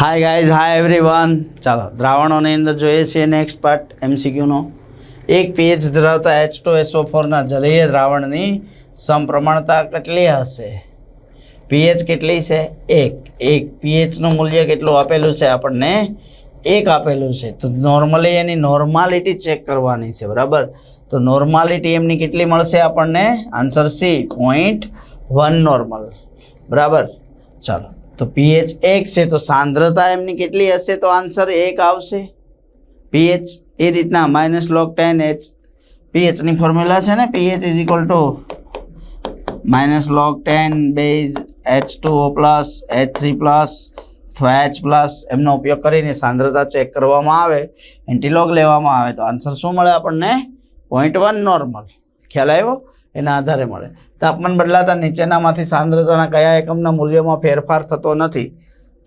હાય guys hi everyone ચાલો, દ્રાવણોની અંદર જોઈએ છીએ નેક્સ્ટ પાર્ટ એમસીક્યુનો એક પીએચ ધરાવતા એચ ટુ એસઓ ફોરના જલીય દ્રાવણની સમપ્રમાણતા કેટલી હશે? પીએચ કેટલી છે? એક. એક પીએચનું મૂલ્ય કેટલું આપેલું છે? આપણને એક આપેલું છે. તો નોર્મલી એની નોર્માલિટી ચેક કરવાની છે, બરાબર? તો નોર્માલિટી એમની કેટલી મળશે આપણને? Answer C point one normal બરાબર? ચાલો. તો પીએચ એક છે, તો સાંદ્રતા એમની કેટલી હશે? તો આન્સર એક આવશે. પીએચ એ રીતના માઇનસ લોગ ટેન એચ પીએચની ફોર્મ્યુલા છે ને pH is equal to minus log ten base H two O plus H three plus H plus એમનો ઉપયોગ કરીને સાંદ્રતા ચેક કરવામાં આવે એન્ટીલોગ લેવામાં આવે. તો આન્સર શું મળે આપણને? પોઈન્ટ વન નોર્મલ ખ્યાલ આવ્યો? એના આધારે મળે. તાપમાન બદલાતા નીચેનામાંથી સાંદ્રતાના કયા એકમના મૂલ્યોમાં ફેરફાર થતો નથી,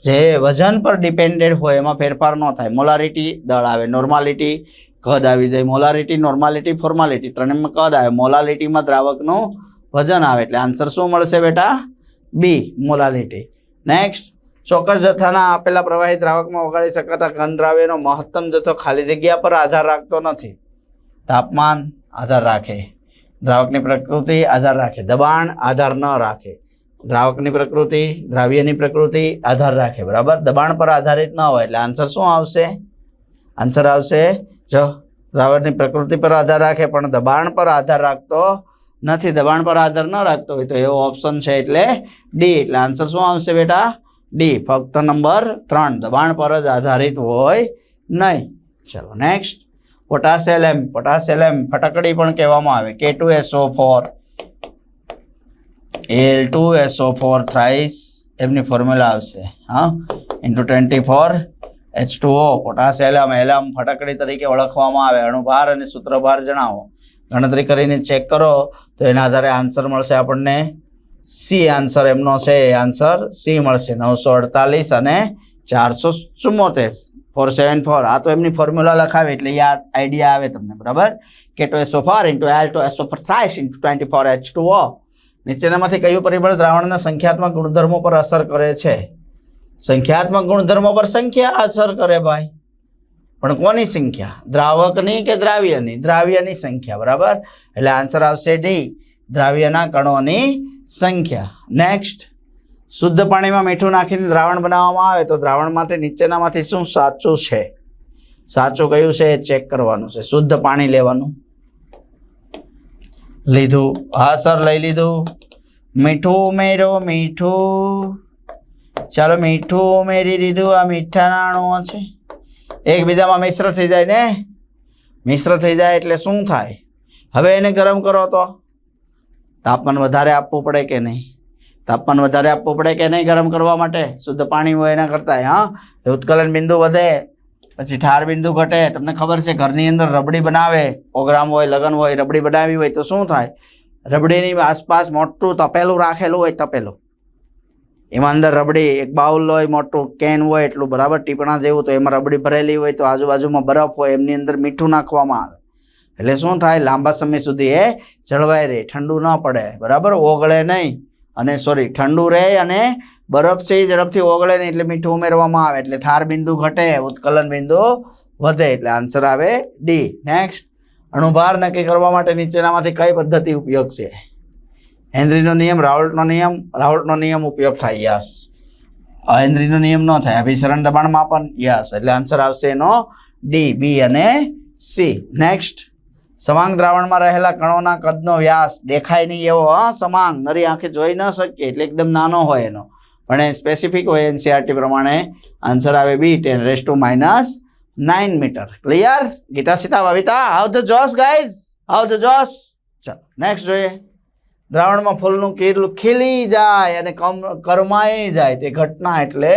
જે વજન પર ડિપેન્ડેડ હોય એમાં ફેરફાર ન થાય. મોલારિટી દળ આવે, નોર્માલિટી કદ આવી જાય. મોલારિટી, નોર્માલિટી, ફોર્માલિટી ત્રણેયમાં કદ આવે. મોલાલિટીમાં દ્રાવકનું વજન આવે એટલે આન્સર શું મળશે બેટા? બી, મોલાલિટી. નેક્સ્ટ, ચોક્કસ જથ્થાના આપેલા પ્રવાહી દ્રાવકમાં ઓગાળી શકાતા ઘન દ્રાવ્યનો મહત્તમ જથ્થો ખાલી જગ્યા પર આધાર રાખતો નથી. તાપમાન આધાર રાખે. દ્રાવકની પ્રકૃતિ આધાર રાખે. દબાણ આધાર ન રાખે. દ્રાવકની પ્રકૃતિ, દ્રાવ્યની પ્રકૃતિ આધાર રાખે. બરાબર? દબાણ પર આધારિત ન હોય એટલે આન્સર શું આવશે? આન્સર આવશે, જો દ્રાવકની પ્રકૃતિ પર આધાર રાખે, પણ દબાણ પર આધાર રાખતો નથી. દબાણ પર આધાર ન રાખતો હોય તો એવો ઓપ્શન છે એટલે ડી એટલે આન્સર શું આવશે બેટા? ડી ફક્ત નંબર ત્રણ. દબાણ પર જ આધારિત હોય નહીં. ચલો નેક્સ્ટ પોટાસેલેમ પોટાસેલેમ ફટકડી પણ કહેવામાં આવે. K two SO four L two SO four thrice એમની ફોર્મ્યુલા આવશે. હા? Into twenty four H two O potash alum alum ફટકડી તરીકે ઓળખવામાં આવે. અણુભાર અને સૂત્રભાર જણાવો. ગણતરી કરીને ચેક કરો, તો એના આધારે આન્સર મળશે આપણને. સી આન્સર એમનો છે. એ આન્સર સી મળશે. નવસો અડતાલીસ અને ચારસો ચુમ્મોતેર ફોર સેવન ફોર. આ તો એમની ફોર્મ્યુલા લખાવે, એટલે એ આઈડિયા આવે તમને, બરાબર? K two SO four into L two SO four thrice into twenty four H two O નીચેનામાંથી કયું પરિબળ દ્રાવણના સંખ્યાત્મક ગુણધર્મો પર અસર કરે છે? સંખ્યાત્મક ગુણધર્મો પર સંખ્યા અસર કરે ભાઈ. પણ કોની સંખ્યા? દ્રાવકની કે દ્રાવ્યની? દ્રાવ્યની સંખ્યા, બરાબર? એટલે આન્સર આવશે ડી દ્રાવ્યના કણોની સંખ્યા. નેક્સ્ટ શુદ્ધ પાણીમાં મીઠું નાખીને દ્રાવણ બનાવવામાં આવે તો દ્રાવણ માટે નીચેનામાંથી શું સાચું છે? સાચું કયું છે એ ચેક કરવાનું છે. શુદ્ધ પાણી લેવાનું. લીધું. હા, સર, લઈ લીધું. મીઠું ઉમેરો, મીઠું. ચાલો, મીઠું ઉમેરી દીધું. આ મીઠા અણુઓ છે. એકબીજામાં મિશ્ર થઈ જાય ને? મિશ્ર થઈ જાય એટલે શું થાય? હવે એને ગરમ કરો તો. તાપમાન વધારે આપવું પડે કે નહીં? તાપમાન વધારે આપવું પડે કે નહીં ગરમ કરવા માટે? શુદ્ધ પાણી હોય એના કરતાં હા? ઉત્કલન બિંદુ વધે, પછી ઠાર બિંદુ ઘટે. તમને ખબર છે, ઘરની અંદર રબડી બનાવે. પ્રોગ્રામ હોય, લગ્ન હોય, રબડી બનાવી હોય તો શું થાય? રબડીની આસપાસ મોટું તપેલું રાખેલું હોય, તપેલું. એમાં અંદર રબડી, એક બાઉલ હોય, મોટું કેન હોય, એટલું બરાબર ટીપણા જેવું તો એમાં રબડી ભરેલી હોય તો આજુબાજુમાં બરફ હોય, એમની અંદર મીઠું નાખવામાં આવે. એટલે શું થાય? લાંબા સમય સુધી એ જળવાઈ રહે, ઠંડુ ન પડે. બરાબર? ઓગળે નહીં. અને સોરી ઠંડુ રહે અને બરફ છે એ ઝડપથી ઓગળે નહીં એટલે મીઠું ઉમેરવામાં આવે. એટલે ઠાર બિંદુ ઘટે, ઉત્કલન બિંદુ વધે એટલે આન્સર આવે ડી નેક્સ્ટ અણુભાર નક્કી કરવા માટે નીચેનામાંથી કઈ પદ્ધતિ ઉપયોગ છે? હેન્દ્રીનો નિયમ રાવલ્ટનો નિયમ રાવલ્ટનો નિયમ ઉપયોગ થાય, યસ. હેન્દ્રીનો નિયમ ન થાય, અભિસરણ દબાણ માપન, યસ. એટલે આન્સર આવશે એનો ડી બી અને સી નેક્સ્ટ સમાંગ દ્રાવણમાં રહેલા કણોના કદનો વ્યાસ દેખાય નહીં એવો, હા, સમાંગ. નરી આંખે જોઈ ન શકીએ એટલે એકદમ નાનો હોય એનો. પણ એ સ્પેસિફિક હોય એનસીઆરટી પ્રમાણે આન્સર આવે B ten raise to minus nine metre clear Geeta Sita Bhavita how the josh guys how the josh ચાલો નેક્સ્ટ જોઈએ. દ્રાવણમાં ફૂલનું કીરલું ખીલી જાય અને કમ, કરમાઈ જાય. તે ઘટના એટલે,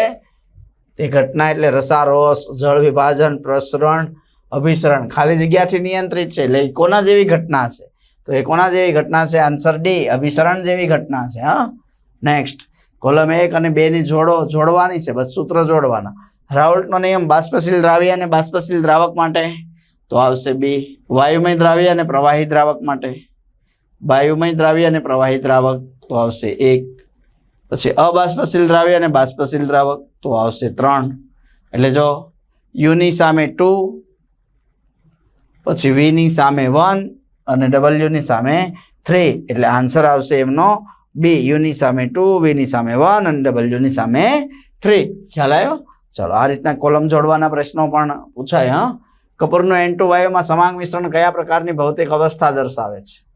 તે ઘટના એટલે રસારોસ, જળ વિભાજન, પ્રસરણ અભિસરણ. ખાલી જગ્યાથી નિયંત્રિત છે. એટલે એ કોના જેવી ઘટના છે? તો એ કોના જેવી ઘટના છે? આન્સર ડી અભિસરણ જેવી ઘટના છે, હા? નેક્સ્ટ કોલમ એક અને બેની જોડો, જોડવાની છે. બસ સૂત્ર જોડવાના. રાઉલ્ટનો નિયમ બાષ્પશીલ દ્રાવ્ય અને બાષ્પશીલ દ્રાવક માટે. તો આવશે બી વાયુમય દ્રાવ્ય અને પ્રવાહી દ્રાવક માટે. વાયુમય દ્રાવ્ય અને પ્રવાહી દ્રાવક. તો આવશે એક. પછી અબાષ્પશીલ દ્રાવ્ય અને બાષ્પશીલ દ્રાવક. તો આવશે ત્રણ. એટલે જો યુની સામે ટુ પછી વીની સામે વન અને ડબલ્યુની સામે થ્રી એટલે આન્સર આવશે એમનો બી યુની સામે ટુ વીની સામે વન અને ડબલ્યુની સામે થ્રી ખ્યાલ આવ્યો? ચલો, આ રીતના કોલમ જોડવાના પ્રશ્નો પણ પૂછાય, હા? કપૂરનું એન ટુ વાયુમાં સમાંગ મિશ્રણ કયા પ્રકારની ભૌતિક અવસ્થા દર્શાવે છે?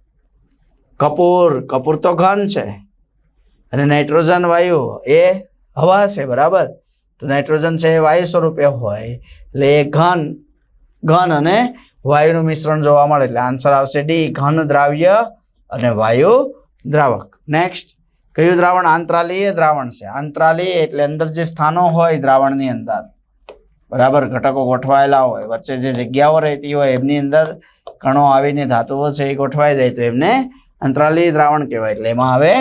કપૂર કપૂર તો ઘન છે. અને નાઇટ્રોજન વાયુ એ હવા છે, બરાબર? તો નાઇટ્રોજન છે એ વાયુ સ્વરૂપે હોય. એટલે એ ઘન ઘન અને વાયુનું મિશ્રણ જોવા મળે એટલે આન્સર આવશે ડી ઘન દ્રાવ્ય અને વાયુ દ્રાવક. નેક્સ્ટ કયું દ્રાવણ આંતરાલીય દ્રાવણ છે? આંતરાલી એટલે અંદર જે સ્થાનો હોય દ્રાવણની અંદર. બરાબર, ઘટકો ગોઠવાયેલા હોય, વચ્ચે જે જગ્યાઓ રહેતી હોય એમની અંદર કણો આવીને ધાતુઓ છે એ ગોઠવાઈ જાય તો એમને અંતરાલીય દ્રાવણ કહેવાય. એટલે એમાં આવે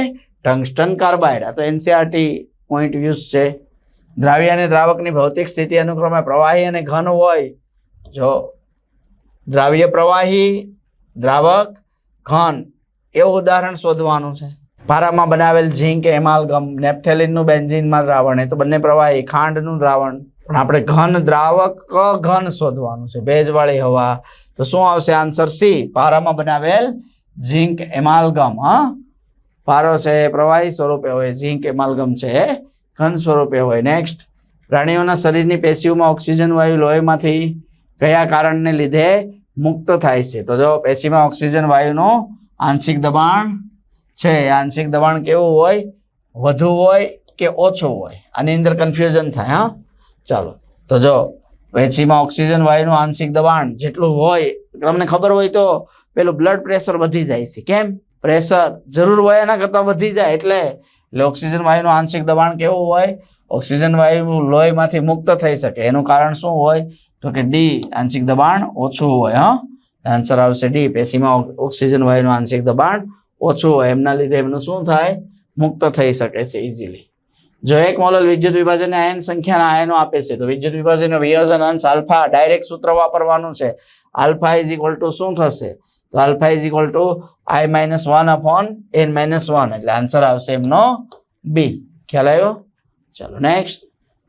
ટંગસ્ટન કાર્બાઇડ. આ તો એનસીઆરટી પોઈન્ટ યુઝ છે. દ્રાવ્ય અને દ્રાવકની ભૌતિક સ્થિતિ અનુક્રમે પ્રવાહી અને ઘન હોય. જો દ્રાવ્ય પ્રવાહી, દ્રાવક, ઘન, એવું ઉદાહરણ શોધવાનું છે. પારામાં બનાવેલ ઝીંક, એમાલગમ, નેપ્થેલિનનું બેન્ઝીનમાં દ્રાવણ, એ તો બંને પ્રવાહી, ખાંડનું દ્રાવણ. પણ આપણે ઘન, દ્રાવક, ઘન શોધવાનું છે. ભેજવાળી હવા. તો શું આવશે? Answer C. પારામાં બનાવેલ ઝીંક, એમાલગમ, હા? પારો છે પ્રવાહી સ્વરૂપે હોય. ઝીંક, એમાલગમ છે ઘન સ્વરૂપે હોય. નેક્સ્ટ પ્રાણીઓના શરીરની પેશીઓમાં ઓક્સિજન, વાયુ, લોહીમાંથી કયા કારણને લીધે મુક્ત થાય છે. તો જો પેશીમાં ઓક્સિજન વાયુનું આંશિક દબાણ છે. આંશિક દબાણ કેવું હોય? વધુ હોય કે ઓછું હોય? આની અંદર કન્ફ્યુઝન થાય, હા? ચાલો. તો જો પેશીમાં ઓક્સિજન વાયુનું આંશિક દબાણ જેટલું હોય, તમને ખબર હોય તો પેલું બ્લડ પ્રેશર વધી જાય છે. કેમ? પ્રેશર જરૂર હોય એના કરતાં વધી જાય એટલે એટલે ઓક્સિજન વાયુનું આંશિક દબાણ કેવું હોય? ઓક્સિજન વાયુ લોહીમાંથી મુક્ત થઈ શકે. એનું કારણ શું હોય? તો કે ડી આંશિક દબાણ ઓછું હોય, હા? આન્સર આવશે ડી પેશીમાં ઓક્સિજન વાયુનું આંશિક દબાણ ઓછું હોય. એમના લીધે એમનું શું થાય? મુક્ત થઈ શકે છે ઇઝીલી જો એક મોલલ વિદ્યુત વિભાજનને આયન સંખ્યાના આયનો આપે છે, તો વિદ્યુત વિભાજનનો વિભાજન અંશ આલ્ફા ડાયરેક્ટ સૂત્ર વાપરવાનું છે. આલ્ફા ઇઝ ઇક્વલ ટુ શું થશે? તો alpha is equal to I minus one upon N minus one એટલે આન્સર આવશે એમનો બી ખ્યાલ આવ્યો? ચાલો નેક્સ્ટ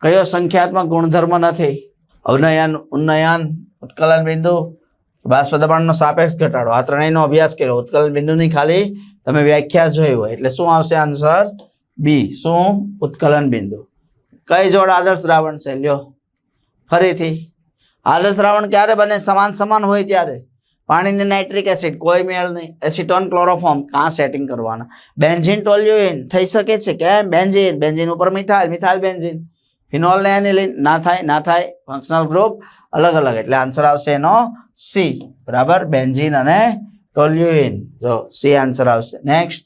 કયો સંખ્યાત્મક ગુણધર્મ નથી? અવનયન, ઉન્નયન, ઉત્કલન બિંદુ બાષ્પ સાપેક્ષ ઘટાડો. આ ત્રણેયનો અભ્યાસ કર્યો. ઉત્કલન બિંદુની ખાલી તમે વ્યાખ્યા જોઈ હોય. એટલે શું આવશે આન્સર? બી. શું? ઉત્કલન બિંદુ. કઈ જોડ આદર્શ દ્રાવણ છે? લ્યો. ફરીથી. આદર્શ દ્રાવણ ક્યારે બને? સમાન સમાન હોય ત્યારે. પાણીની નાઇટ્રિક એસિડ, કોઈ મેળ નહીં. એસિટોન ક્લોરોફોર્મ, કાં સેટિંગ કરવાના? બેન્ઝિન ટોલ્યુઇન થઈ શકે છે? કેમ? બેન્ઝિન. બેન્ઝિન ઉપર મિથાઇલ. Methyl benzene. ફિનોલ ને એનિલિન ના થાય ના થાય ફંક્શનલ ગ્રુપ અલગ અલગ. એટલે આન્સર આવશે એનો સી બરાબર? બેન્ઝીન અને ટોલ્યુઇન જો સી આન્સર આવશે. નેક્સ્ટ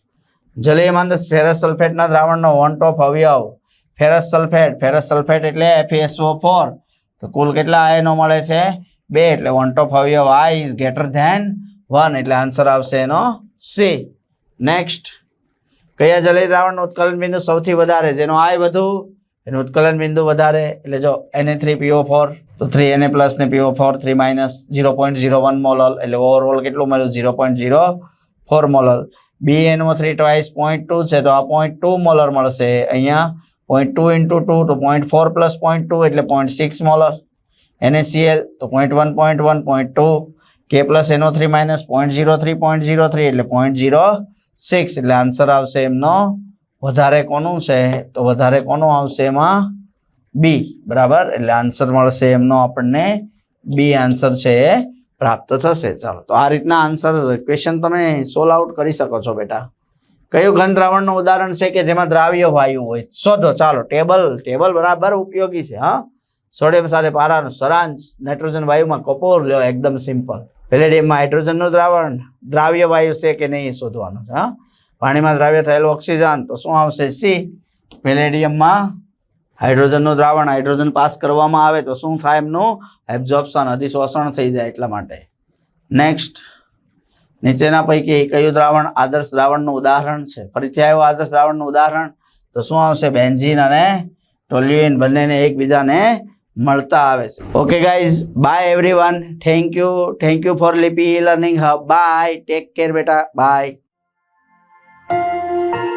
જલીયમાન ફેરસ સલ્ફેટના દ્રાવણનો વન ટોપ અવયવ. ફેરસ સલ્ફેટ ફેરસ સલ્ફેટ એટલે એફએસઓ ફોર તો કુલ કેટલા આયનો મળે છે? બે. એટલે વન ટોપ અવયવ આ ઇઝ ગ્રેટર ધેન વન એટલે આન્સર આવશે એનો સી નેક્સ્ટ કયા જલીય દ્રાવણનું ઉત્કલન બિંદુ સૌથી વધારે? જેનો આય વધુ એનું ઉત્કલન બિંદુ વધારે, એટલે જો એને થ્રી પીઓ ફોર તો થ્રી એને પ્લસ ને PO four three minus zero point zero one molal એટલે ઓવરઓલ કેટલું મળ્યું? Zero point zero four molal B એનો થ્રી ટ્વાઇસ પોઈન્ટ ટુ છે, તો આ પોઈન્ટ ટુ મોલર મળશે. અહીંયા પોઈન્ટ ટુ ઇન્ટુ ટુ તો point four plus point two એટલે પોઈન્ટ સિક્સ મોલર એનએસીએલ તો point one point one point two K plus એનો three minus point zero three point zero three એટલે point zero six એટલે answer આવશે એમનો વધારે કોનું છે તો વધારે કોનું આવશે એમાં બી બરાબર? એટલે આન્સર મળશે એમનો આપણને. બી આન્સર છે એ પ્રાપ્ત થશે. ચાલો, તો આ રીતના આન્સર ક્વેશ્ચન તમે સોલ્વ આઉટ કરી શકો છો બેટા. કયું ઘન દ્રાવણનું ઉદાહરણ છે કે જેમાં દ્રાવ્ય વાયુ હોય? શોધો, ચાલો ટેબલ ટેબલ બરાબર ઉપયોગી છે, હા? સોડિયમ સાથે પારાનો સરાંશ, નાઇટ્રોજન વાયુમાં કપોર, લ્યો, એકદમ સિમ્પલ પેલેડિયમમાં હાઇડ્રોજનનું દ્રાવણ, દ્રાવ્ય વાયુ છે કે નહીં શોધવાનું છે, હા? પાણીમાં દ્રાવ્ય થયેલું ઓક્સિજન. તો શું આવશે? સી પેલેડિયમમાં હાઇડ્રોજનનું દ્રાવણ, હાઇડ્રોજન પાસ કરવામાં આવે તો શું થાય એમનું? એબ્ઝોર્પ્શન અધિશોષણ થઈ જાય એટલા માટે. નેક્સ્ટ નીચેના પૈકી કયું દ્રાવણ આદર્શ દ્રાવણનું ઉદાહરણ છે? ફરીથી આવ્યું આદર્શ દ્રાવણનું ઉદાહરણ. તો શું આવશે? બેન્ઝીન અને ટોલ્યુઇન બંનેને એકબીજાને મળતા આવે છે. Okay guys bye everyone thank you thank you for Lipi learning hub bye take care બેટા. Bye Música